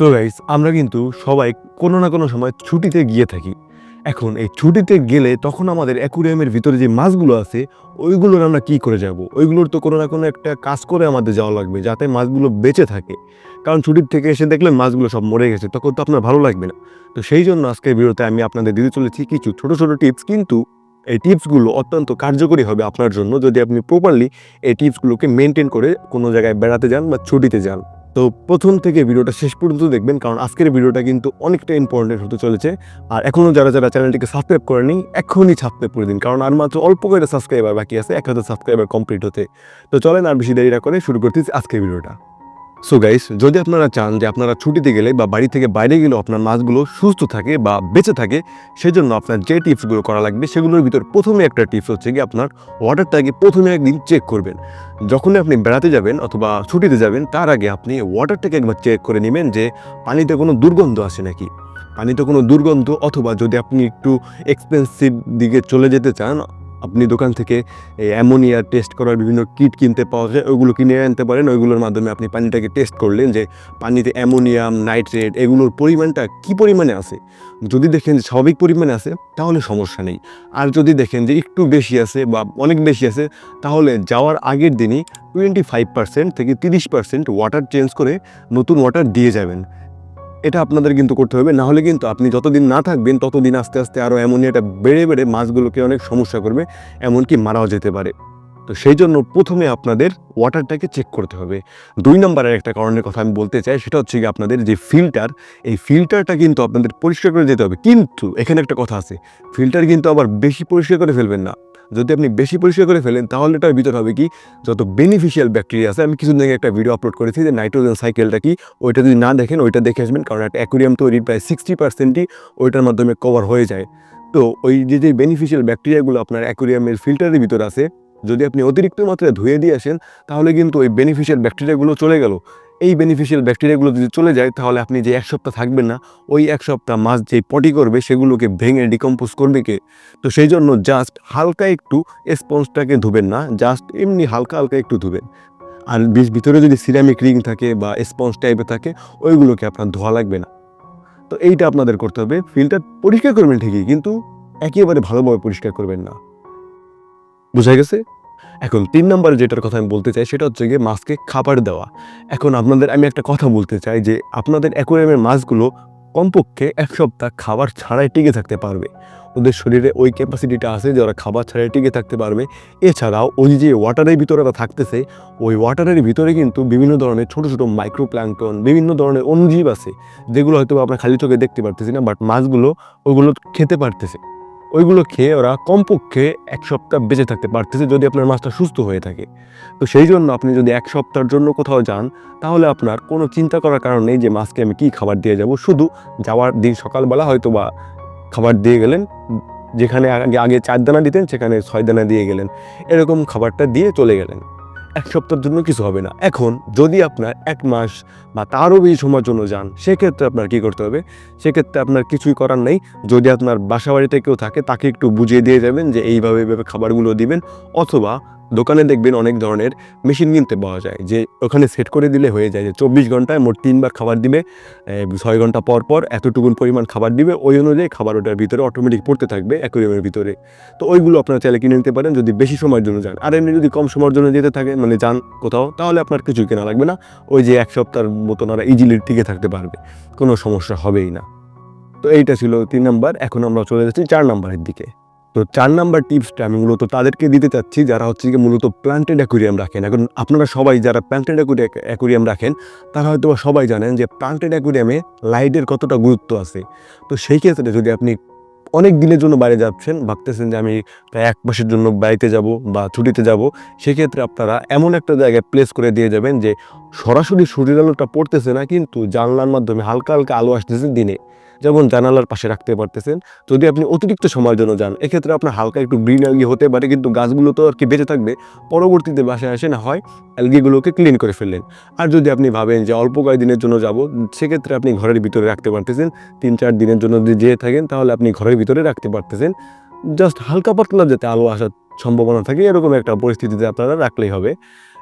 তো গাইস আমরা কিন্তু সবাই কোনো না কোনো সময় ছুটিতে গিয়ে থাকি। এখন এই ছুটিতে গেলে তখন আমাদের অ্যাকুরিয়ামের ভিতরে যে মাছগুলো আছে, ওইগুলোর আমরা কি করে যাব? ওইগুলোর তো কোনো না কোনো একটা কাজ করে আমাদের যাওয়া লাগবে, যাতে মাছগুলো বেঁচে থাকে। কারণ ছুটির থেকে এসে দেখলেন মাছগুলো সব মরে গেছে, তখন তো আপনার ভালো লাগবে না। তো সেই জন্য আজকের ভিডিওতে আমি আপনাদের দিতে চলেছি কিছু ছোট ছোট টিপস কিন্তু এই টিপসগুলো অত্যন্ত কার্যকরী হবে আপনার জন্য যদি আপনি প্রপারলি এই টিপসগুলোকে মেনটেন করে কোনো জায়গায় বেড়াতে যান বা ছুটিতে যান। তো প্রথম থেকে ভিডিওটা শেষ পর্যন্ত দেখবেন, কারণ আজকের ভিডিওটা কিন্তু অনেকটা ইম্পর্টেন্ট হতে চলেছে। আর এখনও যারা যারা চ্যানেলটিকে সাবস্ক্রাইব করেনি, এখনই সাবস্ক্রাইব করে দিন, কারণ আর মাত্র অল্প করে সাবস্ক্রাইবার বাকি আছে, এক হাজার সাবস্ক্রাইবার কমপ্লিট হতে। তো চলেন আর বেশি দেরি না করে শুরু করতেছি আজকের ভিডিওটা। সো গাইস যদি আপনারা চান যে আপনারা ছুটিতে গেলে বা বাড়ি থেকে বাইরে গেলেও আপনার মাছগুলো সুস্থ থাকে বা বেঁচে থাকে, সেজন্য আপনার যে টিপসগুলো করা লাগবে সেগুলোর ভিতর প্রথমে একটা টিপস হচ্ছে কি আপনার ওয়াটারটাকে প্রথমে একদিন চেক করবেন। যখনই আপনি বেড়াতে যাবেন অথবা ছুটিতে যাবেন, তার আগে আপনি ওয়াটারটাকে একবার চেক করে নেবেন যে পানিতে কোনো দুর্গন্ধ আসে নাকি। পানিতে কোনো দুর্গন্ধ অথবা যদি আপনি একটু এক্সপেন্সিভ দিকে চলে যেতে চান আপনি দোকান থেকে অ্যামোনিয়া টেস্ট করার বিভিন্ন কিট কিনতে পাওয়া যায়, ওইগুলো কিনে আনতে পারেন। ওইগুলোর মাধ্যমে আপনি পানিটাকে টেস্ট করলেন যে পানিতে অ্যামোনিয়াম, নাইট্রেট এগুলোর পরিমাণটা কি পরিমাণে আছে? যদি দেখেন যে স্বাভাবিক পরিমাণে আছে, তাহলে সমস্যা নেই। আর যদি দেখেন যে একটু বেশি আছে বা অনেক বেশি আছে, তাহলে যাওয়ার আগের দিনই টোয়েন্টি ফাইভ পার্সেন্ট থেকে তিরিশ পার্সেন্ট ওয়াটার চেঞ্জ করে নতুন ওয়াটার দিয়ে যাবেন। এটা আপনাদের কিন্তু করতে হবে। না হলে কিন্তু আপনি যতদিন না থাকবেন, ততদিন আস্তে আস্তে আরও অ্যামোনিয়াটা বেড়ে বেড়ে মাছগুলোকে অনেক সমস্যা করবে, এমনকি মারাও যেতে পারে। তো সেই জন্য প্রথমে আপনাদের ওয়াটারটাকে চেক করতে হবে। দুই নম্বরের একটা কারণের কথা আমি বলতে চাই, সেটা হচ্ছে কি আপনাদের যে ফিল্টার এই ফিল্টারটা কিন্তু আপনাদের পরিষ্কার করে যেতে হবে। কিন্তু এখানে একটা কথা আছে ফিল্টার কিন্তু আবার বেশি পরিষ্কার করে ফেলবেন না। যদি আপনি বেশি পরিষ্কার করে ফেলেন, তাহলে এটার ভিতর হবে কি? যত বেনিফিশিয়াল ব্যাকটেরিয়া আছে, আমি কিছুদিন আগে একটা ভিডিও আপলোড করেছি যে নাইট্রোজেন সাইকেলটা কি? ওইটা যদি না দেখেন, ওইটা দেখে আসবেন, কারণ একটা অ্যাকুরিয়াম তৈরির প্রায় সিক্সটি পার্সেন্টই ওইটার মাধ্যমে কভার হয়ে যায়। তো ওই যে যে বেনিফিশিয়াল ব্যাকটেরিয়াগুলো আপনার অ্যাকুরিয়ামের ফিল্টারের ভিতর আছে, যদি আপনি অতিরিক্ত মাত্রায় ধুয়ে দিয়ে আসেন, তাহলে কিন্তু ওই বেনিফিশিয়াল ব্যাকটেরিয়াগুলো চলে গেল। এই বেনিফিশিয়াল ব্যাকটেরিয়াগুলো যদি চলে যায়, তাহলে আপনি যে এক সপ্তাহ থাকবেন না, ওই এক সপ্তাহ মাছ যেই পটি করবে, সেগুলোকে ভেঙে ডিকম্পোজ করবে কে? তো সেই জন্য জাস্ট হালকা একটু স্পঞ্জটাকে ধুবেন না জাস্ট এমনি হালকা হালকা একটু ধুবেন। আর বিষ- ভিতরে যদি সিরামিক রিং থাকে বা স্পঞ্জ টাইপের থাকে, ওইগুলোকে আপনার ধোয়া লাগবে না। তো এইটা আপনাদের করতে হবে। ফিল্টার পরিষ্কার করবেন ঠিকই, কিন্তু একেবারে ভালোভাবে পরিষ্কার করবেন না। বুঝা গেছে? এখন তিন নম্বরে যেটার কথা আমি বলতে চাই সেটা হচ্ছে গিয়ে মাছকে খাবার দেওয়া। এখন আপনাদের আমি একটা কথা বলতে চাই যে আপনাদের অ্যাকোয়ারিয়ামের মাছগুলো কমপক্ষে এক সপ্তাহ খাবার ছাড়াই টিকে থাকতে পারবে। ওদের শরীরে ওই ক্যাপাসিটিটা আছে যে ওরা খাবার ছাড়াই টিকে থাকতে পারবে। এছাড়াও ওই যে ওয়াটারের ভিতরে ওরা থাকতেছে, ওই ওয়াটারের ভিতরে কিন্তু বিভিন্ন ধরনের ছোটো ছোটো মাইক্রো প্ল্যাঙ্কটন বিভিন্ন ধরনের অনুজীব আছে, যেগুলো হয়তো আপনার খালি চোখে দেখতে পারতেছি না বাট মাছগুলো ওইগুলো খেতে পারতেছে। ওইগুলো খেয়ে ওরা কমপক্ষে এক সপ্তাহ বেঁচে থাকতে পারতেছে যদি আপনার মাছটা সুস্থ হয়ে থাকে। তো সেই জন্য আপনি যদি এক সপ্তাহের জন্য কোথাও যান, তাহলে আপনার কোনো চিন্তা করার কারণ নেই যে মাছকে আমি কী খাবার দিয়ে যাব। শুধু যাওয়ার দিন সকালবেলা হয়তো বা খাবার দিয়ে গেলেন, যেখানে আগে আগে চার দানা দিতেন, সেখানে ছয় দানা দিয়ে গেলেন। এরকম খাবারটা দিয়ে চলে গেলেন। এক সপ্তাহের জন্য কিছু হবে না। এখন যদি আপনার এক মাস বা তারও বেশি সময়ের জন্য যান, সেক্ষেত্রে আপনার কি করতে হবে? সেক্ষেত্রে আপনার কিছুই করার নেই। যদি আপনার বাসা বাড়িতে কেউ থাকে, তাকে একটু বুঝিয়ে দিয়ে যাবেন যে এইভাবে এইভাবে খাবারগুলো দিবেন। অথবা দোকানে দেখবেন অনেক ধরনের মেশিন কিনতে পাওয়া যায়, যে ওখানে সেট করে দিলে হয়ে যায় যে চব্বিশ ঘন্টায় মোট তিনবার খাবার দিবে ছয় ঘণ্টা পর পর এতটুকুন পরিমাণ খাবার দিবে, ওই অনুযায়ী খাবার ওটার ভিতরে অটোমেটিক পড়তে থাকবে অ্যাকোরিয়ামের ভিতরে। তো ওইগুলো আপনারা চাইলে কিনে নিতে পারেন যদি বেশি সময়ের জন্য যান। আর এমনি যদি কম সময়ের জন্য যেতে থাকে মানে যান কোথাও, তাহলে আপনার কিছুই কেনা লাগবে না। ওই যে এক সপ্তাহের মতন ওরা ইজিলি টিকে থাকতে পারবে, কোনো সমস্যা হবেই না। তো এইটা ছিল তিন নাম্বার, এখন আমরা চলে যাচ্ছি চার নাম্বারের দিকে। তো চার নাম্বার টিপসটা আমি মূলত তাদেরকে দিতে চাচ্ছি, যারা হচ্ছে কি মূলত প্ল্যান্টেড অ্যাকুরিয়াম রাখেন। এখন আপনারা সবাই যারা প্ল্যান্টেড অ্যাকুরিয়াম রাখেন, তারা হয়তো সবাই জানেন যে প্ল্যান্টেড অ্যাকুরিয়ামে লাইটের কতটা গুরুত্ব আছে। তো সেই ক্ষেত্রে যদি আপনি অনেক দিনের জন্য বাইরে যাচ্ছেন, ভাবতেছেন যে আমি প্রায় এক মাসের জন্য বাড়িতে যাব বা ছুটিতে যাব, সেক্ষেত্রে আপনারা এমন একটা জায়গায় প্লেস করে দিয়ে যাবেন যে সরাসরি সূর্যের আলোটা পড়তেছে না, কিন্তু জানলার মাধ্যমে হালকা হালকা আলো আসতেছে দিনে। যেমন জানালার পাশে রাখতে পারতেছেন। যদি আপনি অতিরিক্ত সময়ের জন্য যান, এক্ষেত্রে আপনার হালকা একটু গ্রিন অ্যালগি হতে পারে, কিন্তু গাছগুলো তো আর কি বেঁচে থাকবে, পরবর্তীতে বাসায় আসে না হয় অ্যালগিগুলোকে ক্লিন করে ফেললেন। আর যদি আপনি ভাবেন যে অল্প কয়েকদিনের জন্য যাব, সেক্ষেত্রে আপনি ঘরের ভিতরে রাখতে পারতেছেন। তিন চার দিনের জন্য যদি যেয়ে থাকেন, তাহলে আপনি ঘরের ভিতরে রাখতে পারতেছেন। জাস্ট হালকা পাতলা যাতে আলো আসার সম্ভাবনা থাকে, এরকম একটা পরিস্থিতিতে আপনারা রাখলেই হবে।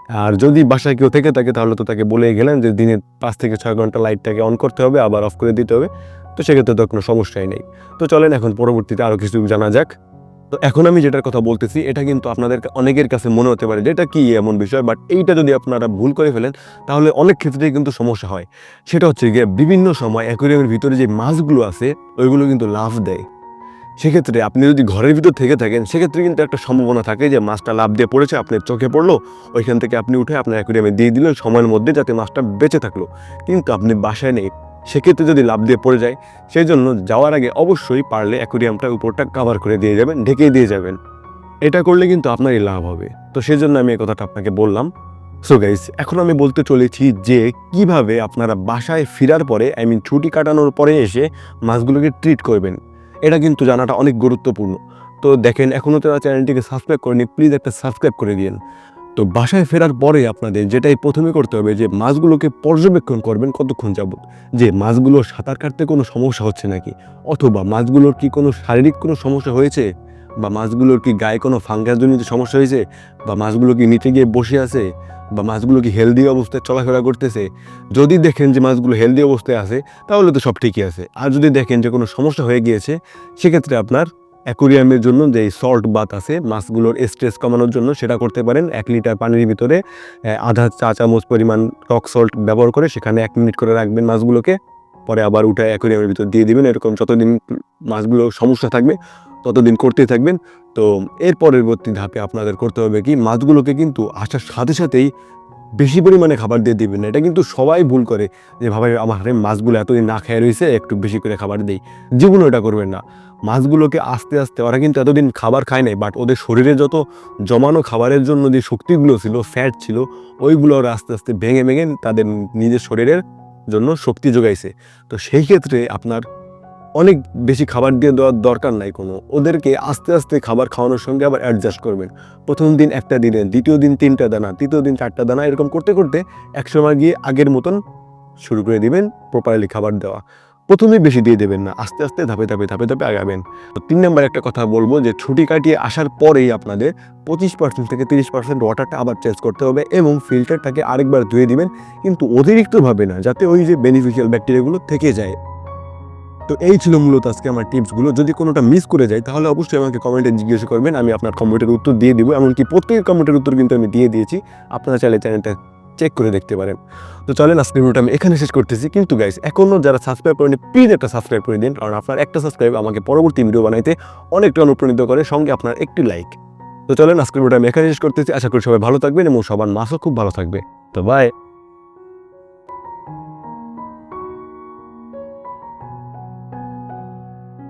আর যদি বাসায় কেউ থেকে থাকে, তাহলে তো তাকে বলে গেলেন যে দিনে পাঁচ থেকে ছয় ঘণ্টা লাইটটাকে অন করতে হবে, আবার অফ করে দিতে হবে। তো সেক্ষেত্রে তো কোনো সমস্যাই নেই। তো চলেন এখন পরবর্তীতে আরও কিছু জানা যাক। তো এখন আমি যেটার কথা বলতেছি, এটা কিন্তু আপনাদের অনেকের কাছে মনে হতে পারে যে এটা কি এমন বিষয় বাট এইটা যদি আপনারা ভুল করে ফেলেন, তাহলে অনেক ক্ষেত্রেই কিন্তু সমস্যা হয়। সেটা হচ্ছে গিয়ে বিভিন্ন সময় অ্যাকোরিয়ামের ভিতরে যে মাছগুলো আছে, ওইগুলো কিন্তু লাভ দেয়। সেক্ষেত্রে আপনি যদি ঘরের ভিতর থেকে থাকেন, সেক্ষেত্রে কিন্তু একটা সম্ভাবনা থাকে যে মাছটা লাভ দিয়ে পড়েছে, আপনার চোখে পড়ল, ওইখান থেকে আপনি উঠে আপনার অ্যাকোরিয়ামে দিয়ে দিলেন সময়ের মধ্যে যাতে মাছটা বেঁচে থাকল। কিন্তু আপনি বাসায় নেই, সেক্ষেত্রে যদি লাভ দিয়ে পড়ে যায়, সেই জন্য যাওয়ার আগে অবশ্যই পারলে অ্যাকোরিয়ামটা উপরটা কাভার করে দিয়ে যাবেন ঢেকে দিয়ে যাবেন। এটা করলে কিন্তু আপনারই লাভ হবে। তো সেই জন্য আমি এই কথাটা আপনাকে বললাম। সো গাইস এখন আমি বলতে চলেছি যে কীভাবে আপনারা বাসায় ফেরার পরে আই মিন ছুটি কাটানোর পরে এসে মাছগুলোকে ট্রিট করবেন। এটা কিন্তু জানাটা অনেক গুরুত্বপূর্ণ। তো দেখেন এখনও তারা চ্যানেলটিকে সাবস্ক্রাইব করেনি প্লিজ একটা সাবস্ক্রাইব করে দিন তো বাসায় ফেরার পরে আপনাদের যেটাই প্রথমে করতে হবে, যে মাছগুলোকে পর্যবেক্ষণ করবেন কতক্ষণ যাব যে মাছগুলো সাঁতার কাটতে কোনো সমস্যা হচ্ছে নাকি? অথবা মাছগুলোর কি কোনো শারীরিক কোনো সমস্যা হয়েছে? বা মাছগুলোর কি গায়ে কোনো ফাঙ্গাসজনিত সমস্যা হয়েছে? বা মাছগুলো কি নিচে গিয়ে বসে আছে? বা মাছগুলো কি হেলদি অবস্থায় চলাফেরা করতেছে? যদি দেখেন যে মাছগুলো হেলদি অবস্থায় আছে, তাহলে তো সব ঠিকই আছে। আর যদি দেখেন যে কোনো সমস্যা হয়ে গিয়েছে, সেক্ষেত্রে আপনার অ্যাকোরিয়ামের জন্য যে সল্ট বাত আছে, মাছগুলোর স্ট্রেস কমানোর জন্য সেটা করতে পারেন। এক লিটার পানির ভিতরে আধা চা চামচ পরিমাণ রক সল্ট ব্যবহার করে সেখানে এক মিনিট করে রাখবেন মাছগুলোকে। পরে আবার উঠে অ্যাকোরিয়ামের ভিতর দিয়ে দিবেন। এরকম যতদিন মাছগুলো সমস্যা থাকবে ততদিন করতেই থাকবেন। তো এর পরবর্তী ধাপে আপনাদের করতে হবে কি, মাছগুলোকে কিন্তু আসার সাথে সাথেই বেশি পরিমাণে খাবার দিয়ে দিবেন। এটা কিন্তু সবাই ভুল করে যে, ভাবে আমার হাতে মাছগুলো এতদিন না খেয়ে রয়েছে একটু বেশি করে খাবার দেই। জীবনও এটা করবেন না। মাছগুলোকে আস্তে আস্তে, ওরা কিন্তু এতদিন খাবার খায় নাই বাট ওদের শরীরে যত জমানো খাবারের জন্য যে শক্তিগুলো ছিল ফ্যাট ছিল, ওইগুলো ওরা আস্তে আস্তে ভেঙে ভেঙে তাদের নিজের শরীরের জন্য শক্তি যোগাইছে। তো সেই ক্ষেত্রে আপনার অনেক বেশি খাবার দিয়ে দেওয়ার দরকার নাই কোনো। ওদেরকে আস্তে আস্তে খাবার খাওয়ানোর সঙ্গে আবার অ্যাডজাস্ট করবেন। প্রথম দিন একটা দিনে দ্বিতীয় দিন তিনটা দানা, তৃতীয় দিন চারটা দানা, এরকম করতে করতে একসময় গিয়ে আগের মতন শুরু করে দিবেন প্রপারলি খাবার দেওয়া। প্রথমেই বেশি দিয়ে দেবেন না, আস্তে আস্তে ধাপে ধাপে ধাপে ধাপে আগাবেন। তিন নম্বর একটা কথা বলব যে ছুটি কাটিয়ে আসার পরেই আপনাদের পঁচিশ পার্সেন্ট থেকে তিরিশ পার্সেন্ট ওয়াটারটা আবার চেঞ্জ করতে হবে এবং ফিল্টারটাকে আরেকবার ধুয়ে দিবেন, কিন্তু অতিরিক্তভাবে না, যাতে ওই যে বেনিফিশিয়াল ব্যাকটেরিয়াগুলো থেকে যায়। তো এই ছিল মূলত আজকে আমার টিপসগুলো। যদি কোনোটা মিস করে যায় তাহলে অবশ্যই আমাকে কমেন্টে জিজ্ঞেস করবেন, আমি আপনার কমেন্টের উত্তর দিয়ে দিব, এমনকি প্রত্যেক কমেন্টের উত্তর কিন্তু আমি দিয়ে দিয়েছি। আপনারা চাইলে চ্যানেলটা চেক করে দেখতে পারেন। তো চলেন, আজকের ভিডিওটা আমি এখানে শেষ করতেছি। কিন্তু গাইস এখনও যারা সাবস্ক্রাইব করেনি প্লিজ একটা সাবস্ক্রাইব করে দিন, কারণ আপনার একটা সাবস্ক্রাইব আমাকে পরবর্তী ভিডিও বানাইতে অনেকটা অনুপ্রাণিত করে, সঙ্গে আপনার একটি লাইক তো চলেন, আজকের ভিডিওটা আমি এখানে শেষ করতেছি। আশা করি সবাই ভালো থাকবেন এবং সবার মাসও খুব ভালো থাকবে। তো বাই